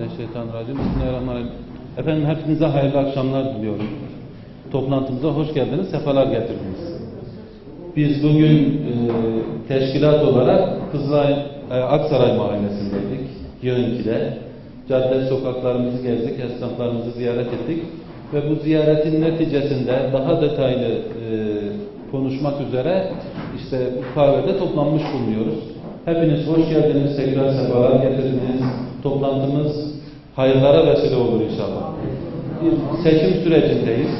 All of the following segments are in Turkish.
Euzubillahimineşşeytanirracim. Bismillahirrahmanirrahim. Efendim hepinize hayırlı akşamlar diliyorum. Toplantımıza hoş geldiniz, sefalar getirdiniz. Biz bugün e, teşkilat olarak Kızılay e, Aksaray Mahallesi'ndeydik, Yığınki'de. Cadde sokaklarımızı gezdik, esnaflarımızı ziyaret ettik. Ve bu ziyaretin neticesinde daha detaylı e, konuşmak üzere işte bu kahvede toplanmış bulunuyoruz. Hepiniz hoş geldiniz, tekrar sefalar getirdiniz. Toplantımız hayırlara vesile olur inşallah. Bir seçim sürecindeyiz.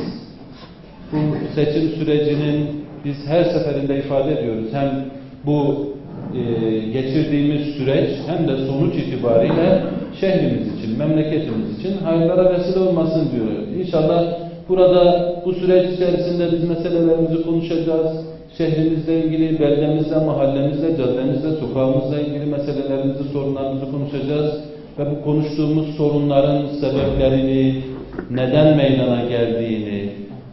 Bu seçim sürecinin biz her seferinde ifade ediyoruz. Hem bu e, geçirdiğimiz süreç hem de sonuç itibariyle şehrimiz için, memleketimiz için hayırlara vesile olmasın diyor. İnşallah burada bu süreç içerisinde biz meselelerimizi konuşacağız. Şehrimizle ilgili, beldemizle, mahallemizle, caddemizle, sokağımızla ilgili meselelerimizi, sorunlarımızı konuşacağız. Ve bu konuştuğumuz sorunların sebeplerini, neden meydana geldiğini,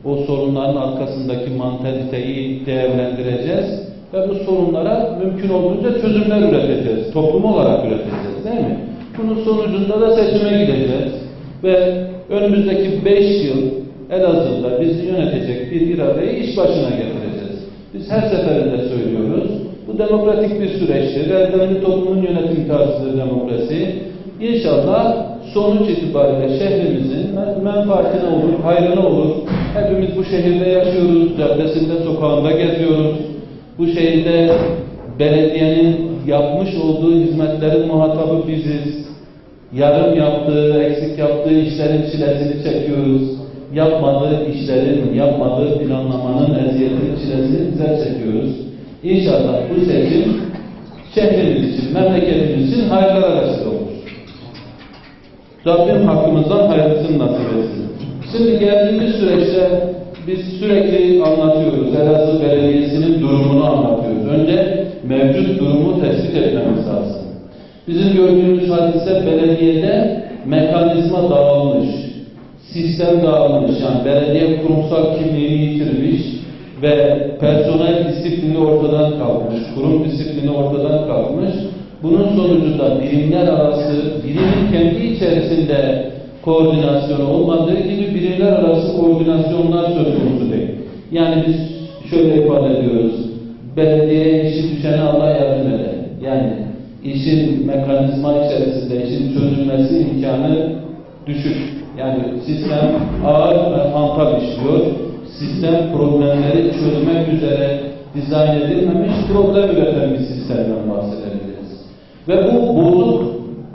o sorunların arkasındaki mantaliteyi değerlendireceğiz ve bu sorunlara mümkün olduğunca çözümler üreteceğiz. Toplum olarak üreteceğiz değil mi? Bunun sonucunda da seçime gideceğiz. Ve önümüzdeki 5 yıl Elazığ'da bizi yönetecek bir iradeyi iş başına getireceğiz. Biz her seferinde söylüyoruz. Bu demokratik bir süreçtir. Erdemli toplumun yönetim tarzıdır demokrasi. İnşallah sonuç itibariyle şehrimizin menfaatine olur, hayrına olur. Hepimiz bu şehirde yaşıyoruz, caddesinde, sokağında geziyoruz. Bu şehirde belediyenin yapmış olduğu hizmetlerin muhatabı biziz. Yarım yaptığı, eksik yaptığı işlerin çilesini çekiyoruz. Yapmadığı işlerin, yapmadığı planlamanın eziyetini, çilesini bizler çekiyoruz. İnşallah bu seçim şehrimiz için, memleketimiz için hayırlara vesile olur. Rabbim hakkımızdan hayırlısını nasip etsin. Şimdi geldiğimiz süreçte biz sürekli anlatıyoruz. Elazığ Belediyesi'nin durumunu anlatıyoruz. Önce mevcut durumu tespit etmemiz lazım. Bizim gördüğümüz hadise belediyede mekanizma dağılmış, sistem dağılmış. Yani belediye kurumsal kimliğini yitirmiş ve personel disiplini ortadan kalkmış, kurum disiplini ortadan kalkmış. Bunun sonucunda birimler arası, birimin kendi içerisinde koordinasyonu olmadığı gibi birimler arası koordinasyonlar söz konusu değil. Yani biz şöyle ifade ediyoruz. Belediyeye işi düşene Allah yardım eder. Yani işin mekanizma içerisinde işin çözülmesi imkanı düşük. Yani sistem ağır ve hantal işliyor. Sistem problemleri çözmek üzere dizayn edilmemiş, problem üreten bir sistemden bahsedebiliriz. Ve bu bozuk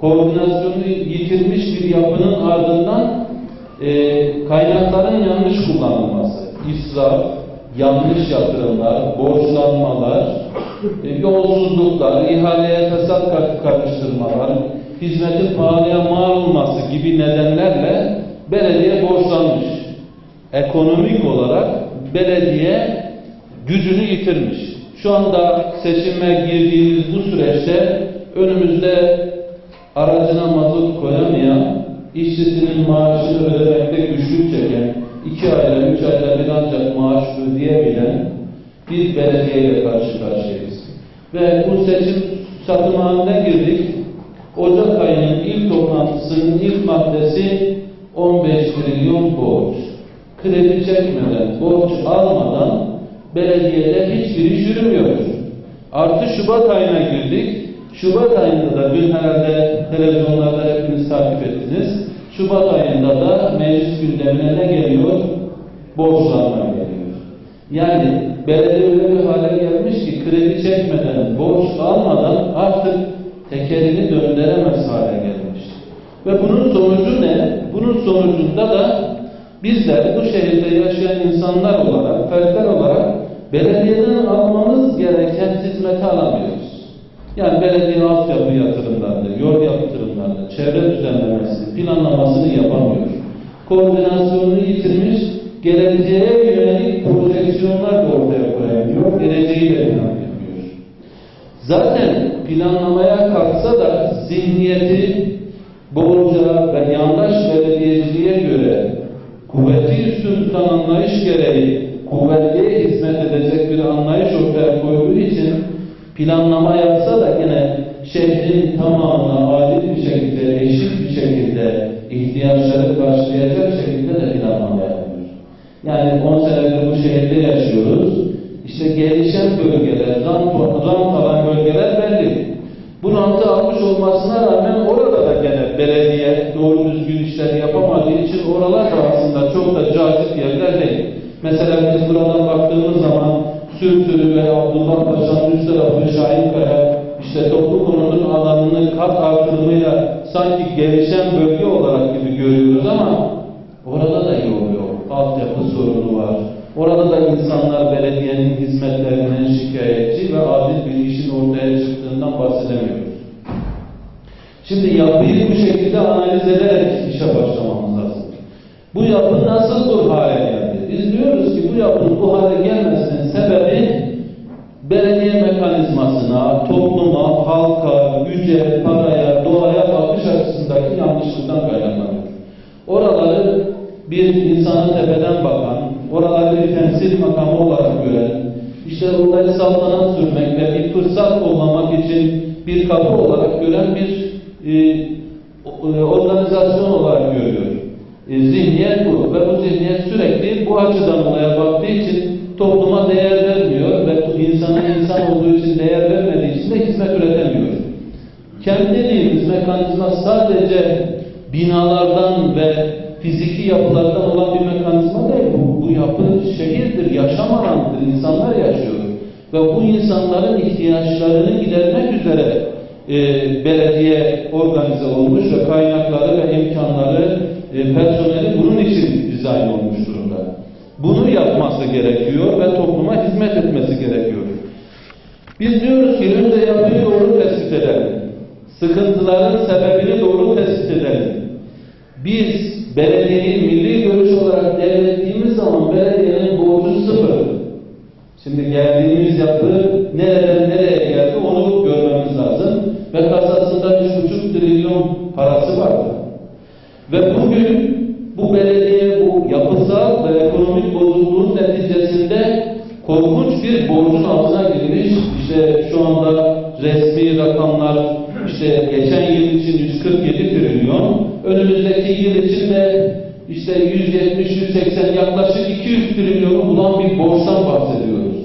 koordinasyonu yitirmiş bir yapının ardından e, kaynakların yanlış kullanılması, israf, yanlış yatırımlar, borçlanmalar, e, yolsuzluklar, ihaleye fesat karıştırmalar, hizmetin pahalıya mal olması gibi nedenlerle belediye borçlanmış. Ekonomik olarak belediye gücünü yitirmiş. Şu anda seçime girdiğimiz bu süreçte önümüzde aracına mazot koyamayan, işçisinin maaşını ödemekte güçlük çeken, iki ayda, üç ayda bir ancak maaş ödeyebilen bir belediyeyle karşı karşıyayız. Ve bu seçim satımhanına girdik. Ocak ayının ilk toplantısının ilk maddesi 15 trilyon borç. Kredi çekmeden, borç almadan belediyede hiçbir iş yürümüyor. Artı Şubat ayına girdik. Şubat ayında da dün herhalde televizyonlarda hepiniz takip ettiniz. Şubat ayında da meclis gündemine ne geliyor? Borçlanma geliyor. Yani belediye öyle bir hale gelmiş ki kredi çekmeden, borç almadan artık tekerini döndüremez hale gelmiş. Ve bunun sonucu ne? Bunun sonucunda da bizler bu şehirde yaşayan insanlar olarak, fertler olarak belediyeden almamız gereken hizmeti alamıyoruz. Yani belediye altyapı yatırımlarını, yol yatırımlarını, çevre düzenlemesi, planlamasını yapamıyor. Koordinasyonunu yitirmiş, geleceğe yönelik projeksiyonlar da ortaya koyamıyor, geleceği de planlayamıyor. Zaten planlamaya kalksa da zihniyeti bolca ve yandaş belediyeciliğe göre kuvveti üstün tutan anlayış gereği kuvvetliye hizmet edecek bir anlayış ortaya koyduğu için planlama yapsa da yine şehrin tamamına adil bir şekilde, eşit bir şekilde ihtiyaçları karşılayacak şekilde de planlama yapılıyor. Yani 10 senedir bu şehirde yaşıyoruz. İşte gelişen bölgeler, rant alan bölgeler belli. Bu rantı almış olmasına rağmen orada da gene belediye doğru düzgün işler yapamadığı için oralar da aslında çok da cazip yerler değil. Mesela biz buradan baktığımız zaman Sürtürü ve Abdullah Paşa'nın üst tarafı Şahinkaya, işte toplu konunun alanını kat artırımıyla sanki gelişen bölge olarak gibi görüyoruz ama orada da yol yok. Altyapı sorunu var. Orada da insanlar belediyenin hizmetlerinden şikayetçi ve adil bir işin ortaya çıktığından bahsedemiyoruz. Şimdi yapıyı bu şekilde analiz ederek işe başlamamız lazım. Bu yapı nasıl bu hale geldi? Biz diyoruz ki bu yapının bu hale gelmesinin sebebi belediye mekanizmasına, topluma, halka, güce, paraya, doğaya bakış açısındaki yanlışlıktan kaynaklanıyor. Oraları bir insanı tepeden bakan, oraları bir temsil makamı olarak gören, işte onları saltanat sürmek ve bir fırsat kollamak için bir kapı olarak gören bir e, o- organizasyon olarak görüyor. E, zihniyet bu ve bu zihniyet sürekli bu açıdan olaya baktığı için topluma değer vermiyor ve insana insan olduğu için değer vermediği için de hizmet üretemiyor. Kendi dediğimiz mekanizma sadece binalardan ve fiziki yapılardan olan bir mekanizma değil. Bu, bu yapı şehirdir, yaşam alanıdır, insanlar yaşıyor. Ve bu insanların ihtiyaçlarını gidermek üzere e, belediye organize olmuş ve kaynakları ve imkanları, e, personeli bunun için dizayn olmuş durumda. Bunu yapması gerekiyor ve topluma hizmet etmesi gerekiyor. Biz diyoruz ki önce yapıyı doğru tespit edelim. Sıkıntıların sebebini doğru tespit edelim. Biz belediyeyi milli görüş olarak devrettiğimiz zaman belediyenin borcu sıfır. Şimdi geldiğimiz yapı nereden nereye geldi onu görmemiz lazım. Ve kasasında 3,5 trilyon parası vardı. Ve bugün bozukluğun neticesinde korkunç bir borcun altına girmiş. İşte şu anda resmi rakamlar işte geçen yıl için 147 trilyon, önümüzdeki yıl için de işte 170-180 yaklaşık 200 trilyonu bulan bir borçtan bahsediyoruz.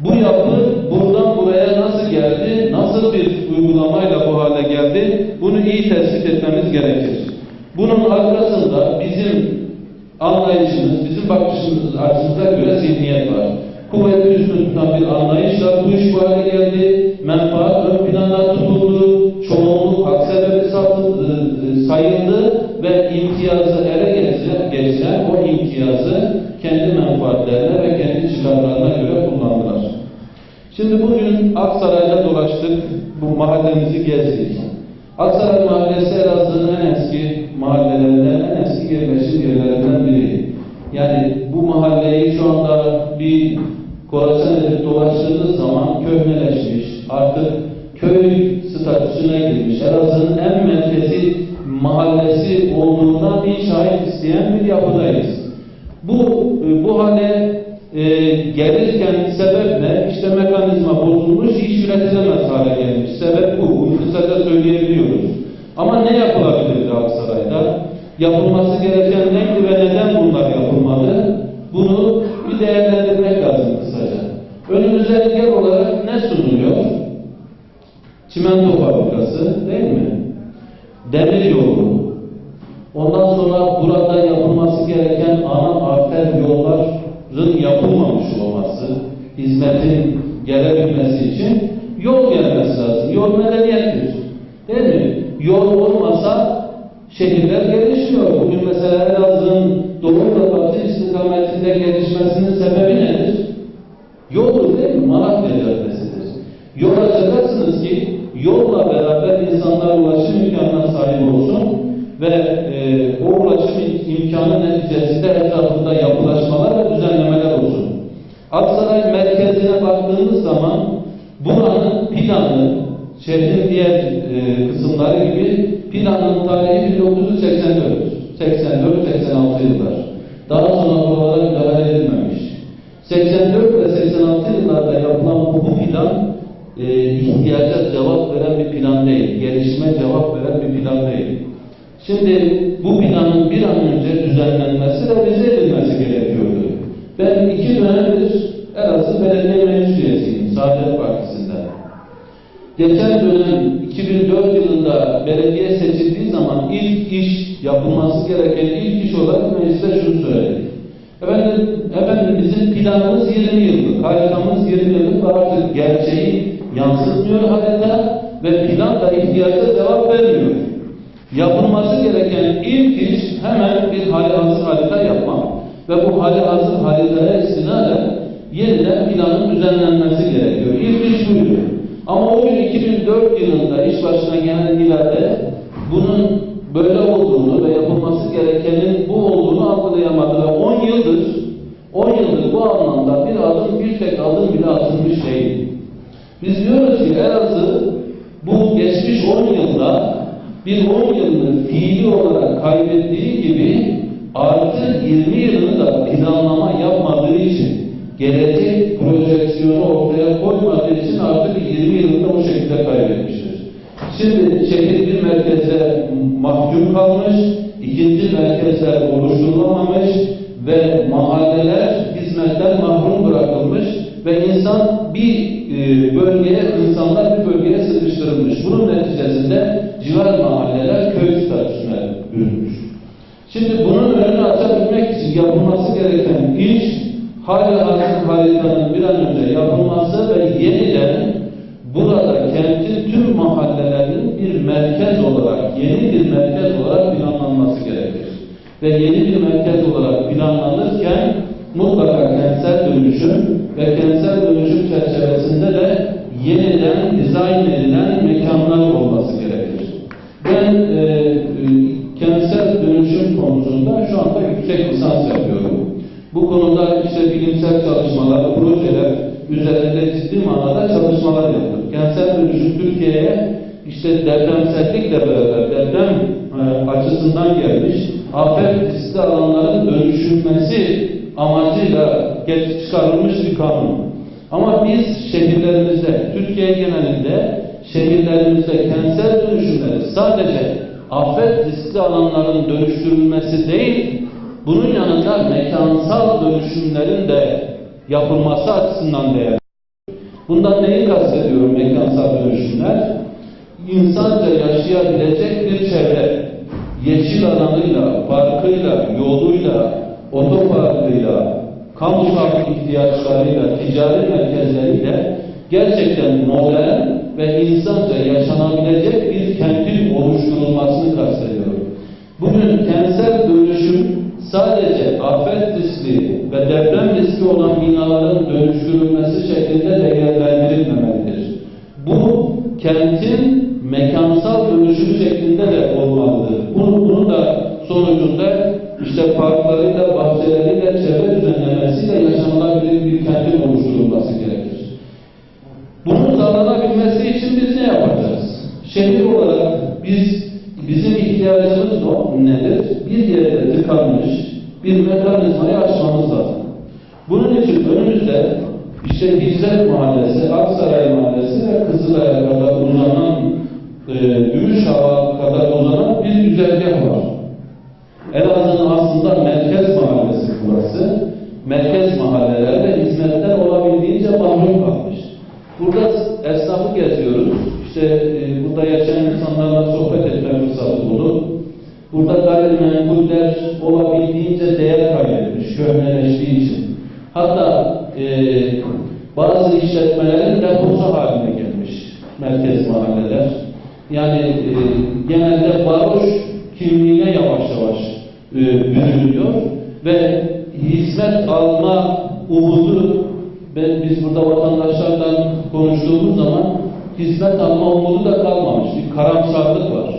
Bu yapı buradan buraya nasıl geldi, nasıl bir uygulamayla bu hale geldi, bunu iyi tespit etmemiz gerekir. Bunun arkasında Şimdi bugün Aksaray'da dolaştık, bu mahallemizi gezdik. Aksaray Mahallesi Elazığ'ın en eski mahallelerinden, en eski yerleşim yerlerinden biri. Yani bu mahalleyi şu anda bir kolaçan edip dolaştığınız zaman köhneleşmiş, artık köy statüsüne girmiş, Elazığ'ın en merkezi mahallesi olduğuna bir şahit isteyen bir yapıdayız. Bu, bu hale e, gelirken sebep ne? İşte mekanizma bozulmuş, iş üretilemez hale gelmiş. Sebep bu. Bunu kısaca söyleyebiliyoruz. Ama ne yapılabilirdi Aksaray'da? Yapılması gereken neydi ve neden bunlar yapılmadı? Bunu bir değerlendirmek lazım kısaca. Önümüze engel olarak ne sunuluyor? Çimento fabrikası değil mi? Demir yapılmamış olması, hizmetin gelebilmesi için yol gelmesi lazım. Yol medeniyettir. Değil mi? Yol olmasa şehirler gelişmiyor. Bugün mesela Elazığ'ın doğu ve batı istikametinde gelişmesinin sebebi nedir? Yoldur değil mi? Malatya Caddesi'dir. Yol açacaksınız ki yolla beraber insanlar ulaşım imkanına sahip olsun ve e, o ulaşım imkanı neticesinde etrafında olsun. Aksaray merkezine baktığımız zaman buranın planı, şehrin diğer e, kısımları gibi planın tarihi 1984, 84-86 yıllar. Daha sonra buralara müdahale edilmemiş. 84 ve 86 yıllarda yapılan bu plan e, ihtiyaca cevap veren bir plan değil, gelişime cevap veren bir plan değil. Şimdi bu planın bir an önce düzenlenmesi, revize edilmesi gerekiyordu. Ben iki dönemdir Elazığ Belediye Meclis Üyesiyim, Saadet Partisi'nde. Geçen dönem 2004 yılında belediye seçildiği zaman ilk iş yapılması gereken ilk iş olarak mecliste şunu söyledik. Efendim, efendim bizim planımız 20 yıllık, haritamız 20 yıllık ve artık gerçeği yansıtmıyor harita ve plan da ihtiyaca cevap vermiyor. Yapılması gereken ilk iş hemen bir hali hazır harita yapmak ve bu hali hazır haritaya istinaden yeniden planın düzenlenmesi gerekiyor. İlk iş buydu. Ama o gün 2004 yılında iş başına gelen ileride bunun böyle olduğunu ve yapılması gerekenin bu olduğunu algılayamadı ve 10 yıldır 10 yıldır bu anlamda bir adım bir tek adım bile atılmış değil. Biz diyoruz ki Elazığ bu geçmiş 10 yılda bir 10 yılını fiili olarak kaybettiği gibi artı 20 yılını da planlama yapmadığı için gelecek projeksiyonu ortaya koymadığı için artık 20 yılını da bu şekilde kaybetmiştir. Şimdi şehir bir merkeze mahkum kalmış, ikinci merkezler oluşturulamamış ve mahalleler hizmetten mahrum bırakılmış ve insan bir e, bölgeye, insanlar bir bölgeye sıkıştırılmış. Bunun neticesinde civar mahalleler köy statüsüne bürünmüş. Şimdi bunun önünü açabilmek için yapılması gereken iş hala hazır haritanın bir an önce yapılması ve yeniden burada kentin tüm mahallelerinin bir merkez olarak, yeni bir merkez olarak planlanması gerekir. Ve yeni bir merkez olarak planlanırken mutlaka kentsel dönüşüm ve kentsel dönüşüm yapılması açısından değerli. Bundan neyi kastediyorum mekansal dönüşümler? İnsanca yaşayabilecek bir çevre, yeşil alanıyla, parkıyla, yoluyla, otoparkıyla, kamu ihtiyaçlarıyla, ticari merkezleriyle gerçekten modern ve insanca yaşanabilecek bir kentin oluşturulmasını kastediyorum. Bugün kentsel dönüşüm sadece afet riski ve deprem riski olan binaların dönüştürülmesi şeklinde değerlendirilmemelidir. Bu kentin mekansal dönüşüm şeklinde de olmalıdır. Bunun, bunun da sonucunda işte parklarıyla, bahçeleriyle, çevre düzenlemesiyle yaşanılabilir bir kentin oluşturulması gerekir. Bunun sağlanabilmesi için biz ne yapacağız? Şehir olarak biz bizim ihtiyacımız o nedir? Bir yerde tıkanmış bir mekanizmayı açmamız lazım. Bunun için önümüzde işte Hicret Mahallesi, Aksaray Mahallesi ve Kızılay'a kadar uzanan e, Gümüşhava kadar uzanan bir güzergah var. Elazığ'ın aslında merkez mahallesi burası. Merkez mahallelerde hizmetten olabildiğince mahrum kalmış. Burada esnafı geziyoruz. İşte e, burada yaşayan insanlarla sohbet etme fırsatı bulduk. Burada gayrimenkuller olabildiğince değer kaybetmiş, köhneleştiği için. Hatta e, bazı işletmelerin deposu haline gelmiş merkez mahalleler. Yani e, genelde varoş kimliğine yavaş yavaş e, bürünüyor ve hizmet alma umudu ben, biz burada vatandaşlardan konuştuğumuz zaman hizmet alma umudu da kalmamış. Bir karamsarlık var.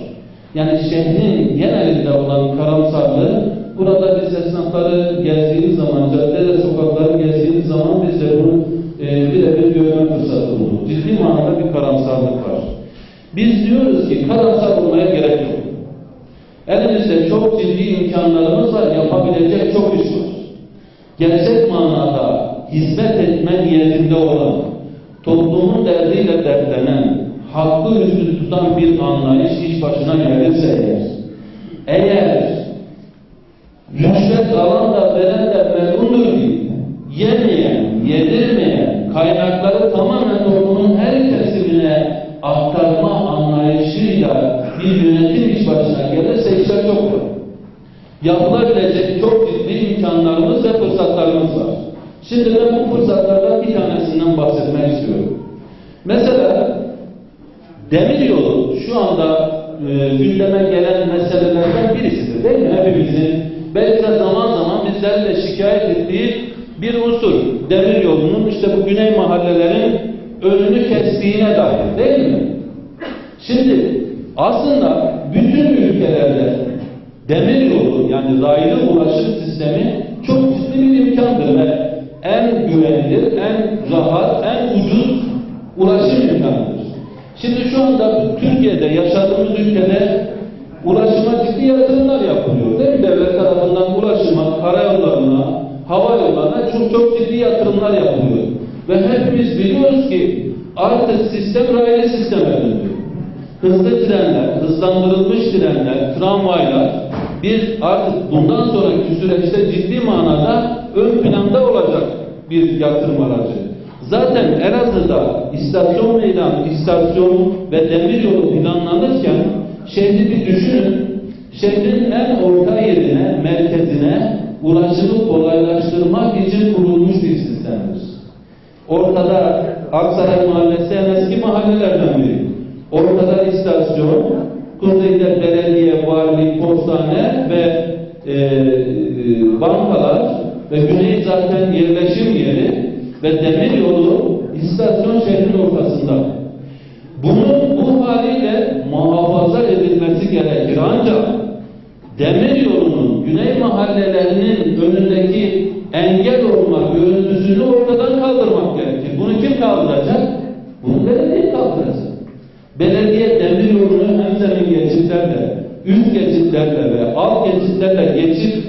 Yani şehrin genelinde olan karamsarlığı burada biz esnafları gezdiğimiz zaman, cadde sokakları gezdiğimiz zaman Biz diyoruz ki karamsar olmaya gerek yok. Elimizde çok ciddi imkanlarımız var, yapabilecek çok iş var. Gerçek manada hizmet etme niyetinde olan, toplumun derdiyle dertlenen, hakkı üstü tutan bir anlayış iş başına gelirse eğer, eğer bunları tamamen toplumun her kesimine aktarma anlayışıyla bir yönetim iş başına gelirse işler çok zor. Yapılabilecek çok ciddi imkanlarımız ve fırsatlarımız var. Şimdi ben bu fırsatlardan bir tanesinden bahsetmek istiyorum. Mesela demiryolu şu anda e, gündeme gelen meselelerden birisidir değil mi? Hepimizin belki de zaman zaman bizlerle şikayet ettiği bir unsur. Demiryolunun işte bu güney mahallelerin önünü kestiğine dair değil mi? Şimdi aslında bütün ülkelerde demiryolu yani raylı ulaşım sistemi çok ciddi bir imkandır ve en güvenilir, en rahat, en ucuz ulaşım imkanıdır. Şimdi şu anda Türkiye'de yaşadığımız ülkede ulaşıma ciddi yatırımlar yapılıyor. Değil mi? Devlet tarafından ulaşıma, karayollarına, hava yollarına çok çok ciddi yatırımlar yapılıyor. Ve hepimiz biliyoruz ki artık sistem raylı sisteme döndü. Hızlı trenler, hızlandırılmış trenler, tramvaylar biz artık bundan sonraki süreçte ciddi manada ön planda olacak bir yatırım aracı. Zaten Elazığ'da istasyon meydanı, istasyon ve demiryolu planlanırken şehri bir düşünün. Şehrin en orta yerine, merkezine ulaşımı kolaylaştırmak için kurulmuş bir sistemdir. Ortada Aksaray Mahallesi en eski mahallelerden biri. Ortada istasyon, kuzeyde belediye, valilik, postane ve e, e, bankalar ve güney zaten yerleşim yeri ve demir yolu istasyon şehrin ortasında. Demir yolunun güney mahallelerinin önündeki engel olma görüntüsünü ortadan kaldırmak gerekir. Bunu kim kaldıracak? Bunu belediye kaldıracak. Belediye demir yolunu hem zemin geçitlerle, üst geçitlerle ve alt geçitlerle geçip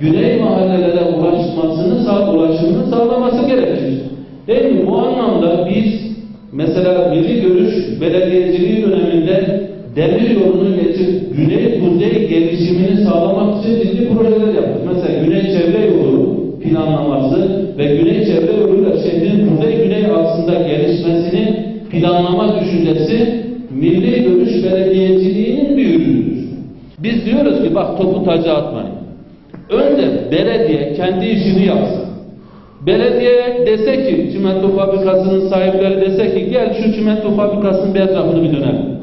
güney mahallelere ulaşmasını, sağ, ulaşımını sağlaması gerekir. Değil mi? Bu anlamda biz mesela Milli Görüş Belediyeciliği döneminde demir yolunu geçip güney-kuzey gelişimini sağlamak için ciddi projeler yaptık. Mesela Güney Çevre Yolu planlaması ve Güney Çevre Yolu'yla şehrin kuzey-güney aksında gelişmesini planlama düşüncesi Milli Görüş Belediyeciliğinin bir ürünüdür. Biz diyoruz ki bak topu taca atmayın. Önce belediye kendi işini yapsın. Belediye dese ki çimento fabrikasının sahipleri dese ki gel şu çimento fabrikasının bir etrafını bir dönelim.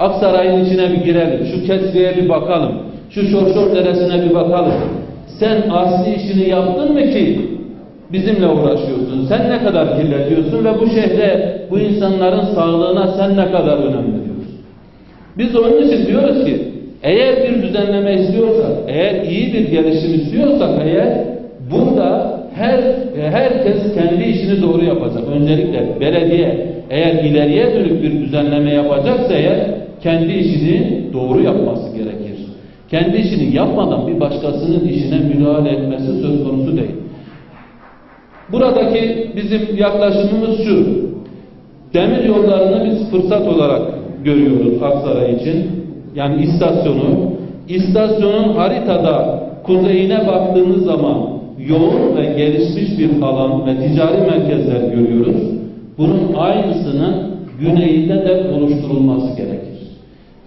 Aksaray'ın içine bir girelim. Şu kesriye bir bakalım. Şu şorşor deresine bir bakalım. Sen asli işini yaptın mı ki bizimle uğraşıyorsun? Sen ne kadar kirletiyorsun ve bu şehre, bu insanların sağlığına sen ne kadar önem veriyorsun? Biz onun için diyoruz ki eğer bir düzenleme istiyorsak, eğer iyi bir gelişim istiyorsak eğer burada her herkes kendi işini doğru yapacak. Öncelikle belediye eğer ileriye dönük bir düzenleme yapacaksa eğer kendi işini doğru yapması gerekir. Kendi işini yapmadan bir başkasının işine müdahale etmesi söz konusu değil. Buradaki bizim yaklaşımımız şu. Demir yollarını biz fırsat olarak görüyoruz Aksaray için. Yani istasyonu. İstasyonun haritada kuzeyine baktığımız zaman yoğun ve gelişmiş bir alan ve ticari merkezler görüyoruz. Bunun aynısının güneyinde de oluşturulması gerekir.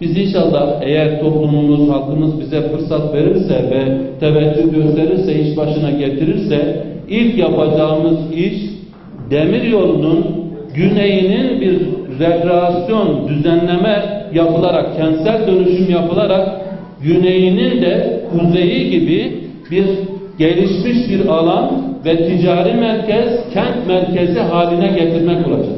Biz inşallah eğer toplumumuz, halkımız bize fırsat verirse ve teveccüh gösterirse, iş başına getirirse ilk yapacağımız iş demir yolunun güneyinin bir rekreasyon, düzenleme yapılarak, kentsel dönüşüm yapılarak güneyinin de kuzeyi gibi bir gelişmiş bir alan ve ticari merkez, kent merkezi haline getirmek olacak.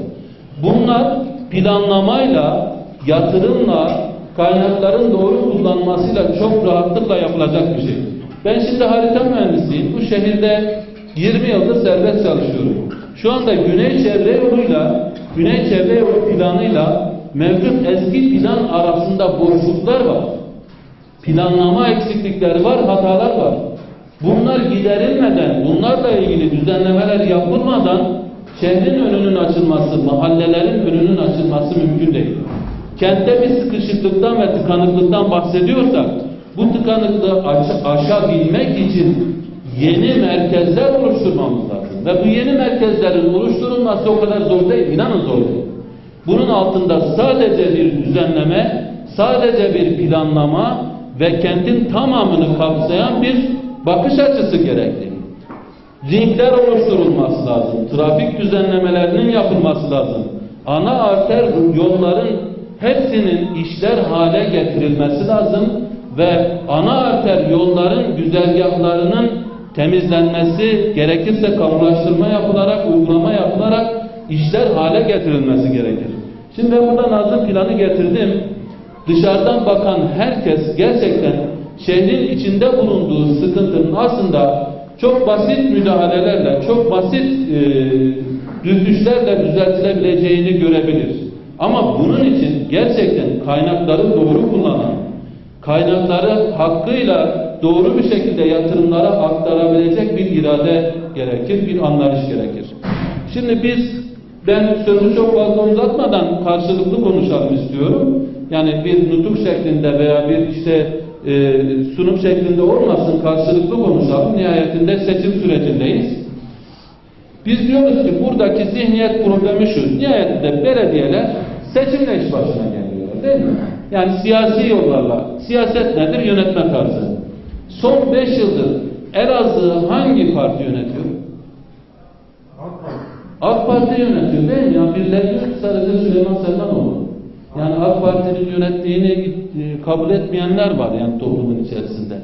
Bunlar planlamayla, yatırımla, kaynakların doğru kullanmasıyla çok rahatlıkla yapılacak bir şey. Ben şimdi harita mühendisiyim. Bu şehirde 20 yıldır serbest çalışıyorum. Şu anda Güney Çevre Yolu'yla, Güney Çevre Yolu planıyla mevcut eski plan arasında boşluklar var. Planlama eksiklikleri var, hatalar var. Bunlar giderilmeden, bunlarla ilgili düzenlemeler yapılmadan şehrin önünün açılması, mahallelerin önünün açılması mümkün değil. Kentte bir sıkışıklıktan ve tıkanıklıktan bahsediyorsak, bu tıkanıklığı aş aşabilmek için yeni merkezler oluşturmamız lazım. Ve bu yeni merkezlerin oluşturulması o kadar zor değil, inanın zor değil. Bunun altında sadece bir düzenleme, sadece bir planlama ve kentin tamamını kapsayan bir bakış açısı gerekli. Ringler oluşturulması lazım. Trafik düzenlemelerinin yapılması lazım. Ana arter yolların hepsinin işler hale getirilmesi lazım ve ana arter yolların güzergahlarının temizlenmesi, gerekirse kamulaştırma yapılarak, uygulama yapılarak işler hale getirilmesi gerekir. Şimdi ben burada Nazım planı getirdim. Dışarıdan bakan herkes gerçekten şehrin içinde bulunduğu sıkıntının aslında çok basit müdahalelerle, çok basit e, dürtüşlerle düzeltilebileceğini görebilir. Ama bunun için gerçekten kaynakları doğru kullanan, kaynakları hakkıyla doğru bir şekilde yatırımlara aktarabilecek bir irade gerekir, bir anlayış gerekir. Şimdi biz, ben sözü çok fazla uzatmadan karşılıklı konuşalım istiyorum. Yani bir nutuk şeklinde veya bir işte e, sunum şeklinde olmasın, karşılıklı konuşalım. Nihayetinde seçim sürecindeyiz. Biz diyoruz ki buradaki zihniyet problemi şu. Nihayetinde belediyeler seçimle iş başına geliyorlar değil mi? Yani siyasi yollarla. Siyaset nedir? Yönetme tarzı. Son 5 yıldır Elazığ'ı hangi parti yönetiyor? AK Parti yönetiyor değil mi? Yani birileri yok sadece Süleyman Selmanoğlu. Yani AK Parti'nin yönettiğini e, kabul etmeyenler var yani toplumun içerisinde.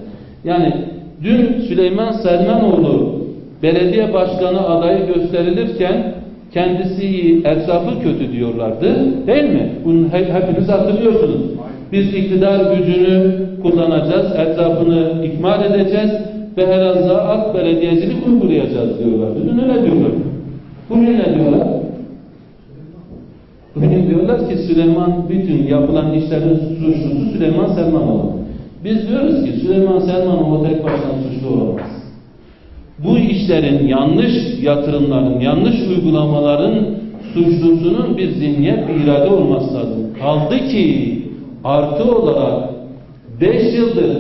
Yani dün Süleyman Selmanoğlu belediye başkanı adayı gösterilirken kendisi etrafı kötü diyorlardı. Değil mi? Bunu hepiniz hatırlıyorsunuz. Biz iktidar gücünü kullanacağız, etrafını ikmal edeceğiz ve Elazığ'a AK belediyecilik uygulayacağız diyorlardı. Dün öyle diyorlar. Bugün ne diyorlar? Bugün diyorlar ki Süleyman bütün yapılan işlerin suçlusu Süleyman Selmanoğlu. Biz diyoruz ki Süleyman Selmanoğlu tek başına suçlu olamaz. Bu işlerin yanlış yatırımların, yanlış uygulamaların suçlusunun bir zihniyet, bir irade olması lazım. Kaldı ki artı olarak 5 yıldır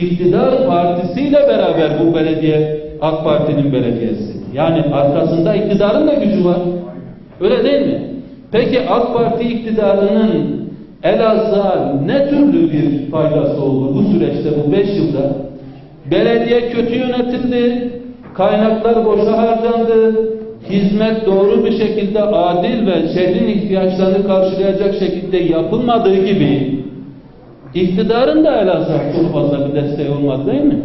iktidar partisiyle beraber bu belediye AK Parti'nin belediyesi. Yani arkasında iktidarın da gücü var. Öyle değil mi? Peki AK Parti iktidarının Elazığ'a ne türlü bir faydası oldu bu süreçte bu 5 yılda? Belediye kötü yönetildi, kaynaklar boşa harcandı, hizmet doğru bir şekilde adil ve şehrin ihtiyaçlarını karşılayacak şekilde yapılmadığı gibi iktidarın da Elazığ'a çok fazla bir desteği olmadı değil mi?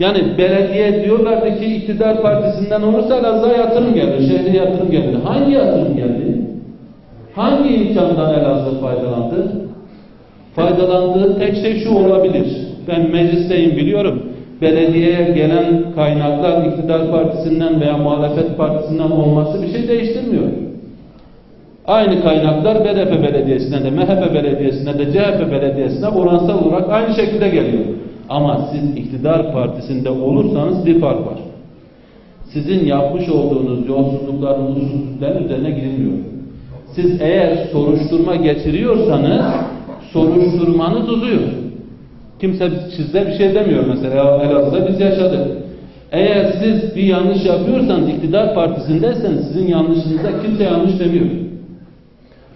Yani belediye diyorlardı ki iktidar partisinden olursa Elazığ'a yatırım gelir, şehre yatırım gelir. Hangi yatırım geldi? Hangi imkandan Elazığ faydalandı? Faydalandığı tek şey şu olabilir. Ben meclisteyim biliyorum. Belediyeye gelen kaynaklar iktidar partisinden veya muhalefet partisinden olması bir şey değiştirmiyor. Aynı kaynaklar BDP Belediyesi'ne de, MHP Belediyesi'ne de, CHP Belediyesi'ne oransal olarak aynı şekilde geliyor. Ama siz iktidar partisinde olursanız bir fark var. Sizin yapmış olduğunuz yolsuzlukların, usulsüzlüklerin üzerine gidilmiyor. Siz eğer soruşturma geçiriyorsanız soruşturmanız uzuyor. Kimse sizde bir şey demiyor mesela Elazığ'da biz yaşadık. Eğer siz bir yanlış yapıyorsanız iktidar partisindeyseniz sizin yanlışınıza kimse yanlış demiyor.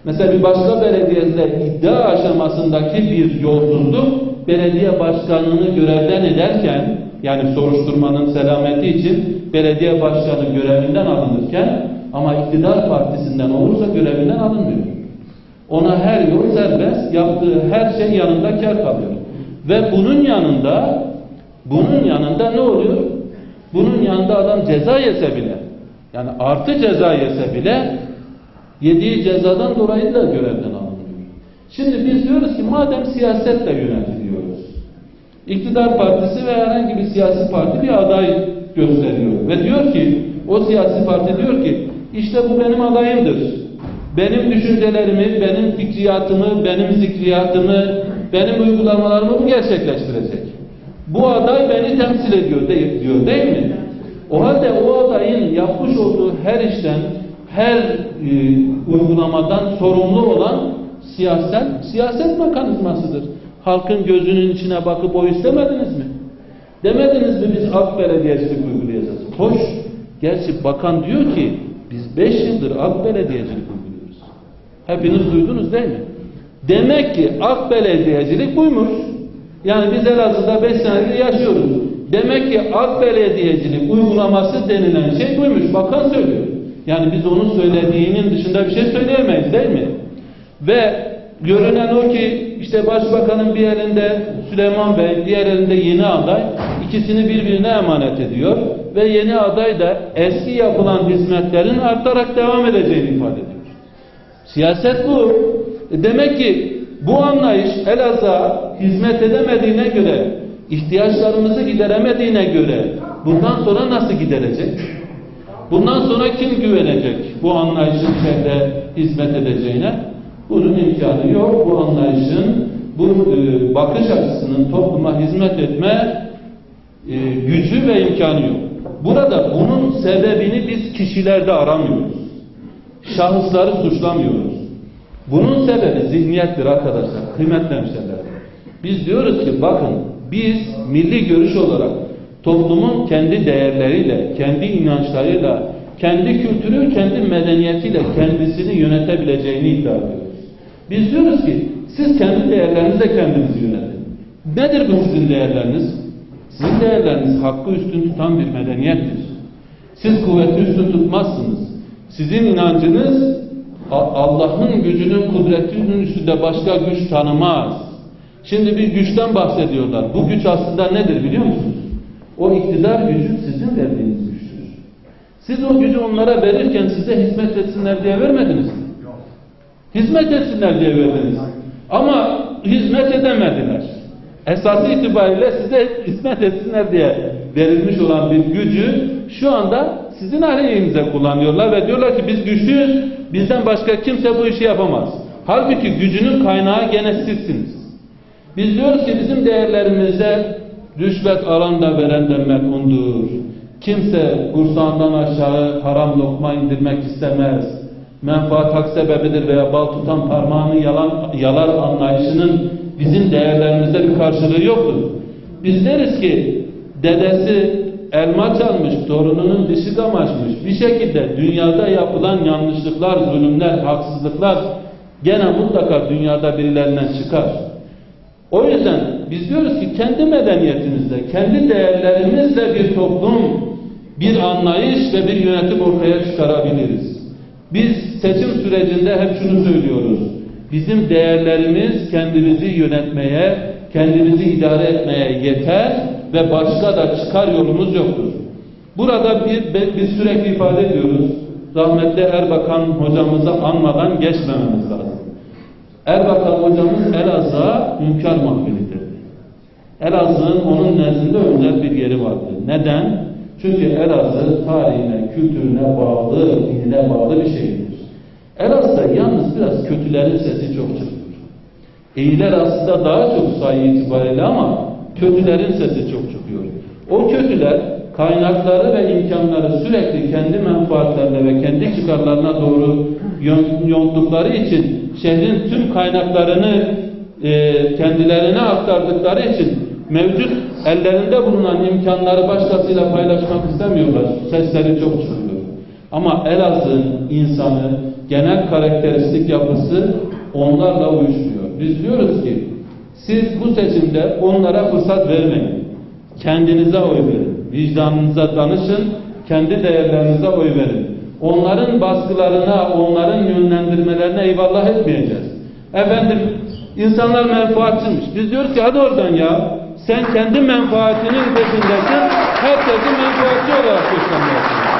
Mesela bir başka belediyede iddia aşamasındaki bir yolsuzluk belediye başkanını görevden ederken yani soruşturmanın selameti için belediye başkanı görevinden alınırken ama iktidar partisinden olursa görevinden alınmıyor. Ona her yol serbest, yaptığı her şey yanında kar kalıyor. Ve bunun yanında bunun yanında ne oluyor? Bunun yanında adam ceza yese bile yani artı ceza yese bile yediği cezadan dolayı da görevden alınıyor. Şimdi biz diyoruz ki madem siyasetle yönetiliyoruz. İktidar partisi ve herhangi bir siyasi parti bir aday gösteriyor. Ve diyor ki o siyasi parti diyor ki işte bu benim adayımdır. Benim düşüncelerimi, benim fikriyatımı, benim zikriyatımı, benim uygulamalarımı bu gerçekleştirecek. Bu aday beni temsil ediyor diyor değil mi? O halde o adayın yapmış olduğu her işten, her e, uygulamadan sorumlu olan siyaset, siyaset mekanizmasıdır. Halkın gözünün içine bakıp o istemediniz mi? Demediniz mi biz halk belediyecilik uygulayacağız? Hoş. Gerçi bakan diyor ki biz 5 yıldır AK belediyecilik uyguluyoruz. Hepiniz duydunuz değil mi? Demek ki AK belediyecilik buymuş. Yani biz Elazığ'da 5 senedir yaşıyoruz. Demek ki AK belediyecilik uygulaması denilen şey buymuş. Bakan söylüyor. Yani biz onun söylediğinin dışında bir şey söyleyemeyiz değil mi? Ve görünen o ki işte başbakanın bir elinde Süleyman Bey, diğer elinde yeni aday ikisini birbirine emanet ediyor ve yeni aday da eski yapılan hizmetlerin artarak devam edeceğini ifade ediyor. Siyaset bu. E Demek ki bu anlayış Elazığ'a hizmet edemediğine göre, ihtiyaçlarımızı gideremediğine göre bundan sonra nasıl giderecek? Bundan sonra kim güvenecek bu anlayışın şehre hizmet edeceğine? Bunun imkanı yok. Bu anlayışın, bu e, bakış açısının topluma hizmet etme e, gücü ve imkanı yok. Burada bunun sebebini biz kişilerde aramıyoruz. Şahısları suçlamıyoruz. Bunun sebebi zihniyettir arkadaşlar, kıymetli hemşehriler. Biz diyoruz ki bakın biz milli görüş olarak toplumun kendi değerleriyle, kendi inançlarıyla, kendi kültürü, kendi medeniyetiyle kendisini yönetebileceğini iddia ediyoruz. Biz diyoruz ki siz kendi değerlerinizle kendinizi yönetin. Nedir bu sizin değerleriniz? Sizin değerleriniz hakkı üstün tutan bir medeniyettir. Siz kuvveti üstün tutmazsınız. Sizin inancınız Allah'ın gücünün kudretinin üstünde başka güç tanımaz. Şimdi bir güçten bahsediyorlar. Bu güç aslında nedir biliyor musunuz? O iktidar gücü sizin verdiğiniz güçtür. Siz o gücü onlara verirken size hizmet etsinler diye vermediniz mi? Hizmet etsinler diye verdiniz. Ama hizmet edemediler. Esası itibariyle size hizmet etsinler diye verilmiş olan bir gücü şu anda sizin aleyhinize kullanıyorlar ve diyorlar ki biz güçlüyüz, bizden başka kimse bu işi yapamaz. Halbuki gücünün kaynağı gene sizsiniz. Biz diyoruz ki bizim değerlerimize rüşvet alan da veren de melundur. Kimse kursağından aşağı haram lokma indirmek istemez. Menfaat hak sebebidir veya bal tutan parmağını yalan, yalar anlayışının bizim değerlerimizde bir karşılığı yoktur. Biz deriz ki dedesi elma çalmış, torununun dişi kamaşmış. Bir şekilde dünyada yapılan yanlışlıklar, zulümler, haksızlıklar gene mutlaka dünyada birilerinden çıkar. O yüzden biz diyoruz ki kendi medeniyetimizle, kendi değerlerimizle bir toplum, bir anlayış ve bir yönetim ortaya çıkarabiliriz. Biz seçim sürecinde hep şunu söylüyoruz. Bizim değerlerimiz kendimizi yönetmeye, kendimizi idare etmeye yeter ve başka da çıkar yolumuz yoktur. Burada bir, biz sürekli ifade ediyoruz. Rahmetli Erbakan hocamızı anmadan geçmememiz lazım. Erbakan hocamız Elazığ'a hünkâr mahfilidir. Elazığ'ın onun nezdinde özel bir yeri vardı. Neden? Çünkü Elazığ tarihine, kültürüne bağlı, dinine bağlı bir şehirdir. Elazığ'da yalnız biraz kötülerin sesi çok çıkıyor. İyiler aslında daha çok sayı itibariyle ama kötülerin sesi çok çıkıyor. O kötüler kaynakları ve imkanları sürekli kendi menfaatlerine ve kendi çıkarlarına doğru yonttukları için şehrin tüm kaynaklarını e, kendilerine aktardıkları için mevcut ellerinde bulunan imkanları başkasıyla paylaşmak istemiyorlar. Sesleri çok çıkıyor. Ama Elazığ'ın insanı, genel karakteristik yapısı onlarla uyuşmuyor. Biz diyoruz ki siz bu seçimde onlara fırsat vermeyin. Kendinize oy verin. Vicdanınıza danışın. Kendi değerlerinize oy verin. Onların baskılarına, onların yönlendirmelerine eyvallah etmeyeceğiz. Efendim insanlar menfaatçıymış. Biz diyoruz ki hadi oradan ya. Sen kendi menfaatinin peşindesin. Herkesi menfaatçi olarak göstermelisin.